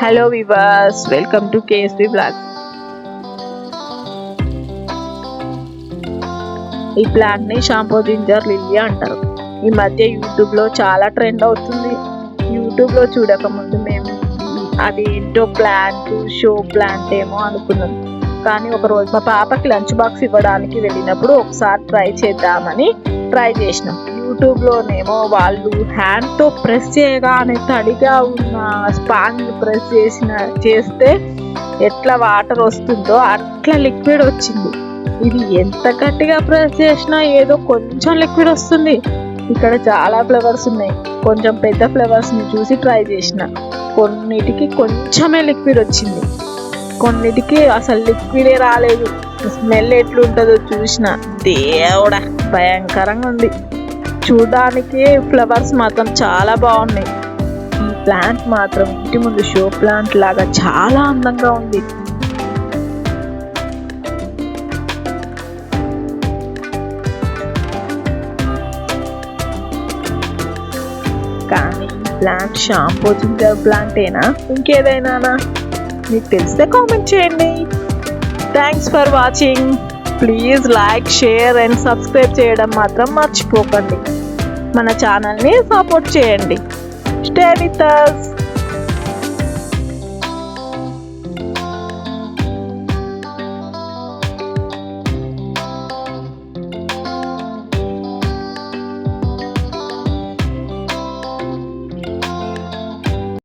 Hello వివాస్ welcome to KSP blog ఈ ప్లాంట్ని షాంపూ జింజర్ లిల్లీ అంటారు. ఈ మధ్య యూట్యూబ్లో చాలా ట్రెండ్ అవుతుంది. యూట్యూబ్లో చూడక ముందు మేము అది ఏంటో ప్లాంట్ షో ప్లాంట్ ఏమో అనుకున్నాం. కానీ ఒక రోజు మా పాపకి లంచ్ బాక్స్ ఇవ్వడానికి వెళ్ళినప్పుడు ఒకసారి ట్రై చేద్దామని ట్రై చేసినాం. యూట్యూబ్లోనేమో వాళ్ళు హ్యాండ్తో ప్రెస్ చేయగానే తడిగా ఉన్న స్పాంజ్ ప్రెస్ చేసిన చేస్తే ఎట్లా వాటర్ వస్తుందో అట్లా లిక్విడ్ వచ్చింది. ఇది ఎంత గట్టిగా ప్రెస్ చేసినా ఏదో కొంచెం లిక్విడ్ వస్తుంది. ఇక్కడ చాలా ఫ్లవర్స్ ఉన్నాయి. కొంచెం పెద్ద ఫ్లేవర్స్ని చూసి ట్రై చేసిన. కొన్నిటికి కొంచెమే లిక్విడ్ వచ్చింది. కొన్నిటికి అసలు లిక్విడే రాలేదు. స్మెల్ ఎట్లుంటుందో చూసిన. దేవుడా భయంకరంగా ఉంది. చూడడానికి ఫ్లవర్స్ మాత్రం చాలా బాగున్నాయి. ఈ ప్లాంట్ మాత్రం ఇంటి ముందు షో ప్లాంట్ లాగా చాలా అందంగా ఉంది. కానీ ప్లాంట్ షాంపూ జింజర్ ప్లాంటేనా ఇంకేదైనానా? మీకు తెలిస్తే కామెంట్ చేయండి. Thanks for watching please like share and subscribe చేయడం మాత్రం మర్చిపోకండి. మన ఛానల్ని సపోర్ట్ చేయండి. Stay with us